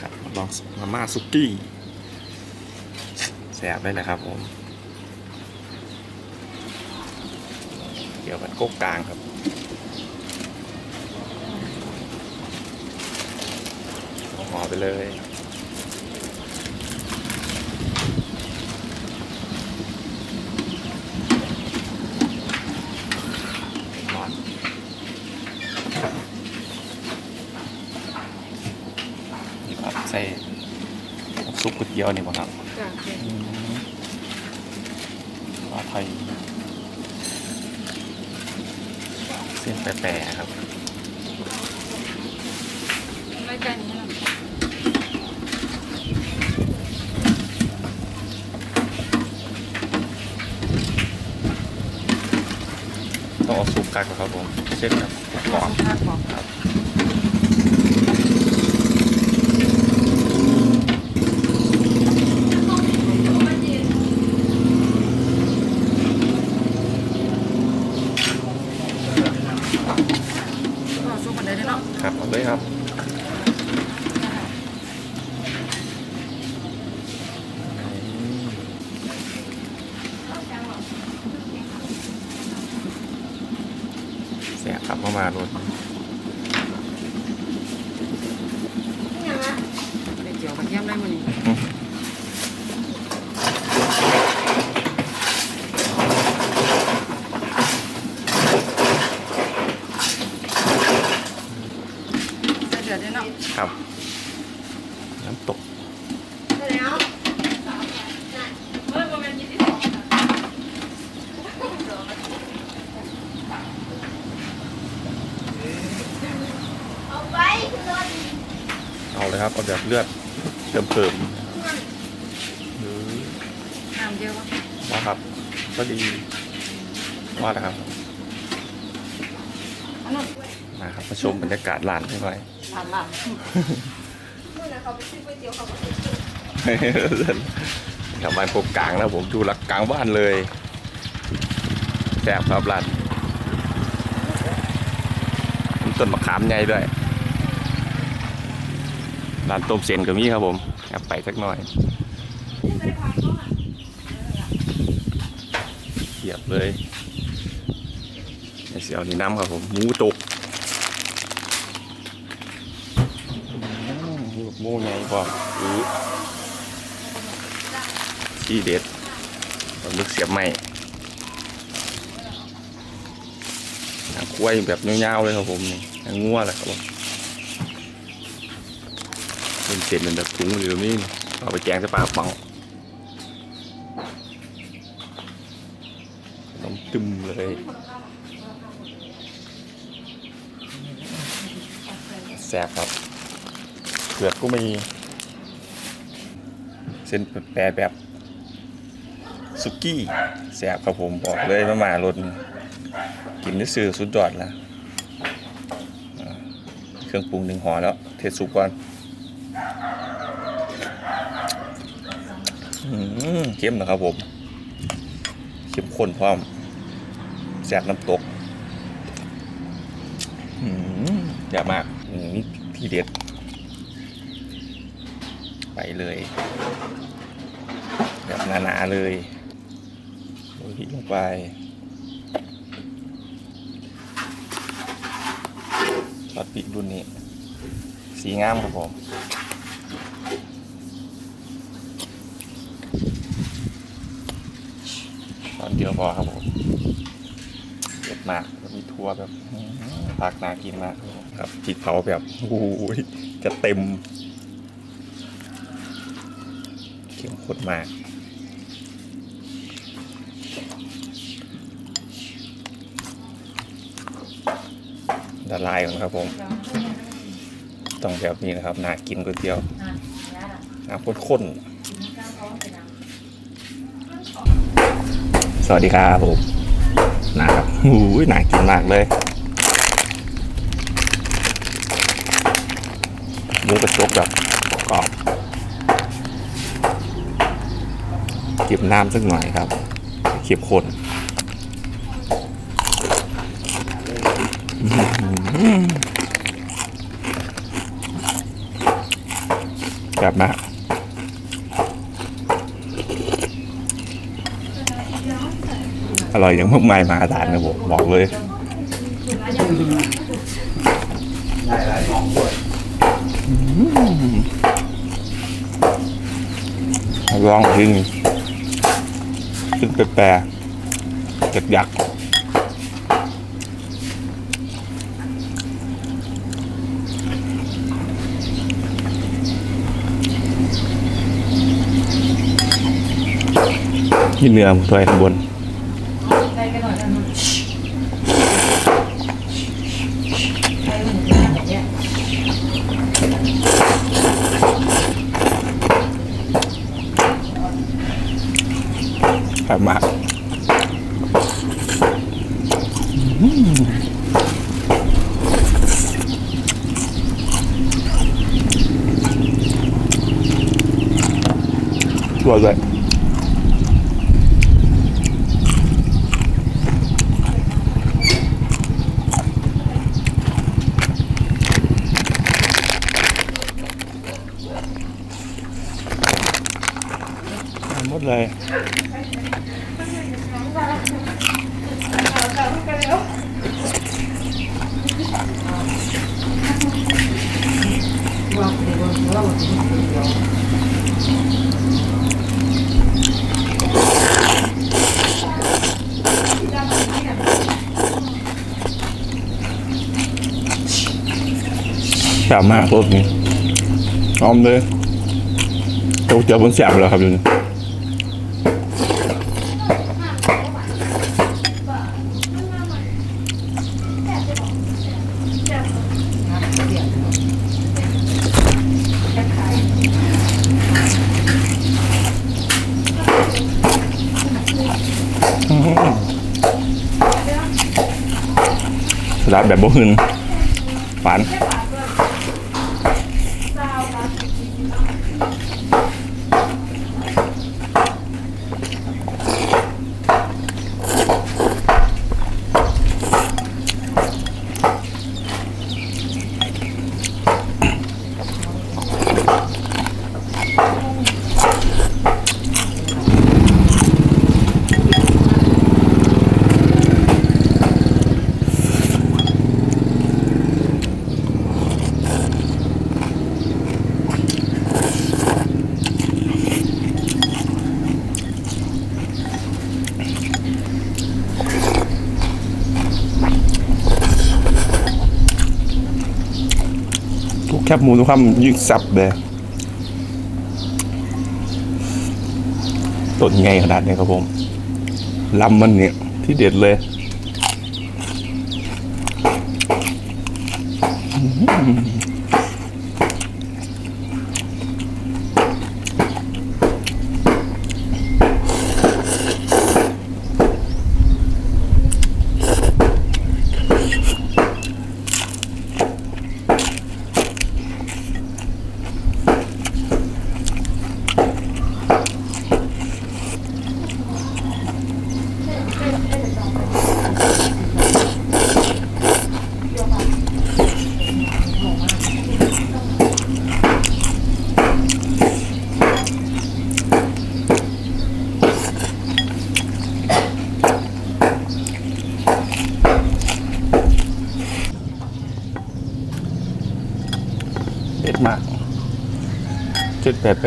นะครับลองมาม่าซุกี้แสบได้เลยครับผมเกี่ยวกันโก๊กกลางครับห่อไปเลยร้อนนี่ครับใส่ ขียวนี่บ่ครับจ้ะปลาไทยเส้นแปรๆครับรายการนี้นะต้องเอาซุปกัก่อนครับผมเส้นแบบกรอบทานบอก ครับ ก็ซุปมันได้เนาะ ครับเอาเลยครับเสียครับเข้ามารถ ได้เกี่ยวกับเยี่ยมได้มื้อนี้ใส่เดือดได้เนาะ ครับ น้ำตก เอาเลยครับเอาแบบเลือดเติมเติมๆหรือน้ำเยอะวะว่าครับ ก็ดีว่าแล้วครับอันนั้นมาครับมาชมบรรยากาศร้านให้หน่อยหลานหลานกลับบ้านพบกลางแล้วผมดูหลักกลางบ้านเลยแซ่บครับร้านมีต้นมะขามใหญ่ด้วย ร้านต้มเส้นก็มีครับผมแอบไปสักหน่อยเทียบเลยเสียวนี่น้ำครับผมหมูตกหมูใหญ่พออือที่เด็ดปลาหมึกเสียบใหม่หางควยแบบยาวๆเลยครับผมนี่หางงัวแหละครับผม เป็นเศษเป็นแบบถุงหรือแบบนี้เอาไปแกงสปลาเป๋าน้ำตึมเลยแซ่บครับเผือกก็มีเส้นแปรแบบสุกี้แสบครับผมบอกเลยมามารถกินได้ซื้อสุดยอดแล้วอ่าเครื่องปรุงหนึ่งห่อแล้ว เทสุกก่อนอื้อหือ เข้มนะครับผมเข้มข้นพร้อมแสบน้ำตกอื้อหืออยามากนี่ที่เด็ด ไปเลย แบบหนาๆเลยโรยพริกลงไปทอดพริกรุ่นนี้ สีงามครับผม ตอนเดียวพอครับผมเด็ดมากแล้วมีทั่วแบบอื้อหือผักน่ากินมากครับผมครับพริกเผาแบบโอ้โหจะเต็มเข้มข้นมากละลายก่อนครับผม ต้องแบบนี้นะครับน่ากินก๋วยเตี๋ยวน้ำข้นๆ ส วัสดีครับผมนะครับหูยหนากินมากเลยหมูกระจกแบบกรอบเก็บน้ำสักหน่อยครับเข็บข้นแบบมาก อร่อยอย่างมากมายมหาศาลนะผมบอกเลยลองทิ้งขึ้นไปแปรจากยักษ์นี่เนื้อหมูถ้วยข้างบน ได้กันหน่อยได้ไหม แบบมากชัวร์เลยหม ดเลย แซ่บมากรสนี้หอมเลยเจ้าเจียวบนแซ่บแล้วครับอยู่นี่ ดแบบบ่หึนหวาน คบหมูทุกคำยึกซับเลยต้นไงขนาดนี้ครับผมลำมันเนี่ยที่เด็ดเลยเแปรแป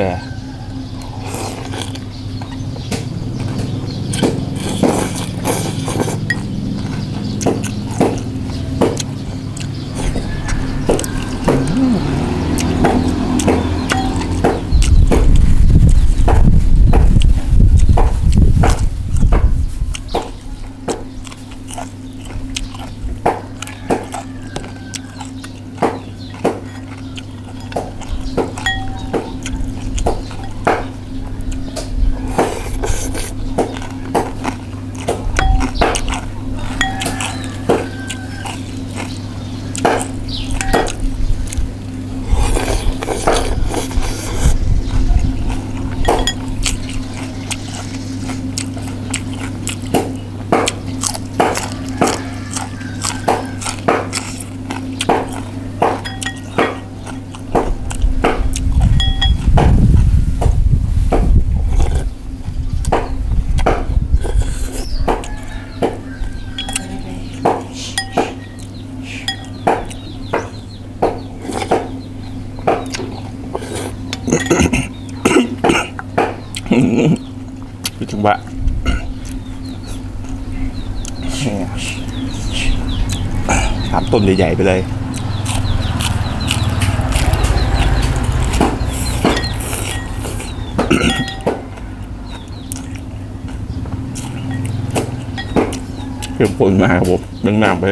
คือจังหวะสามต้นใหญ่ ๆ ไปเลยเพิ่มคนมาครับผมเรื่องน้ำไป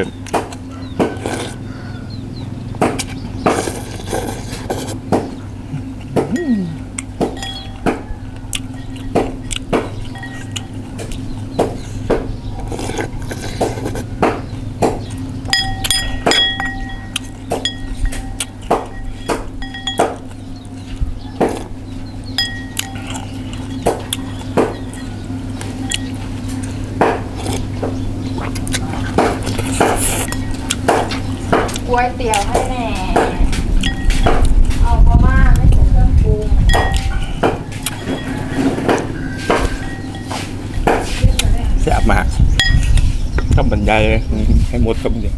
วยเตี๋ยวให้แม่ เอาพม่าไม่ใส่เครื่องปรุงแซ่บมากทำบรรยายเลยให้หมดคำเดียว